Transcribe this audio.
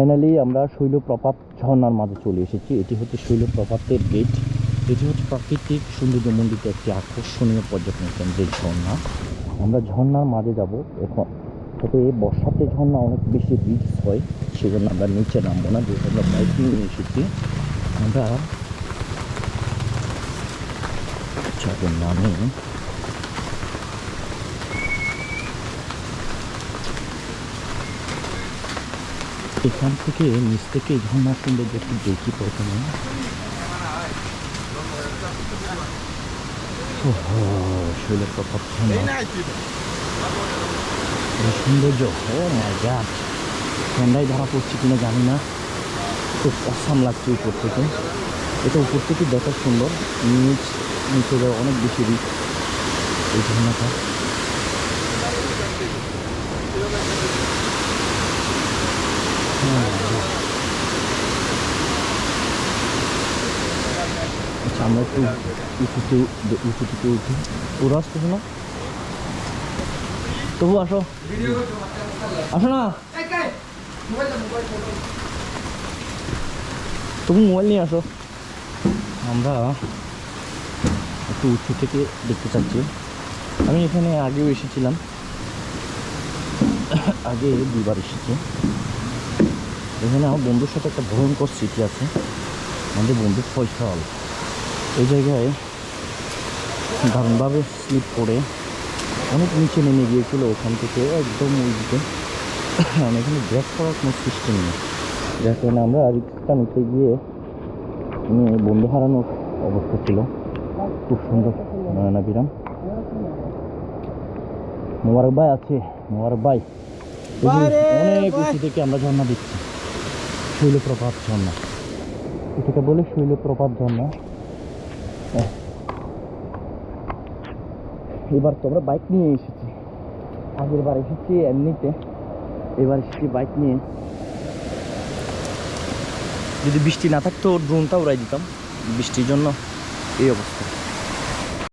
Finally আমরা শৈলপ্রপাত ঝর্ণার মাঝে চলে এসেছি। এটি হচ্ছে শৈলপ্রপাতের গেট এটি হচ্ছে প্রাকৃতিক সৌন্দর্যমণ্ডিত একটি আকর্ষণীয় পর্যটন কেন্দ্রের ঝর্ণা। আমরা ঝর্ণার মাঝে যাব। এখন তবে বর্ষাতে ঝর্ণা অনেক বেশি রিস্ক হয়, সেজন্য আমরা নিচে নামবো না, যেহেতু আমরা বাইকিং নিয়ে এসেছি। আমরা নামে। এখান থেকে নিচ থেকে এই ঝর্ণার সৌন্দর্য একটু দেখি প্রথমে ঝর্ণা এই সৌন্দর্য, ও গাড। ঠান্ডায় ধরা পড়ছে কিনা জানি না। খুব অসাম লাগছে উপর থেকে। এটা উপর থেকে দেখা সুন্দর। নিচ, নিচে যাওয়া অনেক বেশি রিক এই ঝর্ণাটা। আমরা একটু উঁচুতে উঁচু থেকে উঠি। ওরা আসতেছে না তবু আসো। আসো না। তবু মোবাইল নিয়ে আসো। আমরা একটু উঁচু থেকে দেখতে চাচ্ছি। আমি এখানে আগেও এসেছিলাম। আগে দুবার এসেছি। এখানে আমার বন্ধুর সাথে একটা ভয়ঙ্কর স্মৃতি আছে। আমাদের বন্ধুর বন্ধু ফয়সাল এই জায়গায় দারুণভাবে স্লিপ করে অনেক নিচে নেমে গিয়েছিল ওখান থেকে একদম ওই দিকে মানে এখানে ব্রেক করার কোনো সিস্টেম নেই। যার কারণে আমরা রিক্সটা নিতে গিয়ে উম, বন্ধু হারানোর অবস্থা ছিল। খুব সুন্দর নয়না বিরাম মোবারক ভাই আছে মোবারক ভাই। অনেক উঁচু থেকে আমরা ঝর্ণা দেখছি। শৈলপ্রপাত ঝর্ণা। এটাকে বলে শৈলপ্রপাত ঝর্ণা। এবার তো আমরা বাইক নিয়ে এসেছি। আগের বার এসেছি এমনিতে। এবার এসেছি বাইক নিয়ে। যদি বৃষ্টি না থাকতো ড্রোনটা উড়াই দিতাম। বৃষ্টির জন্য এই অবস্থা।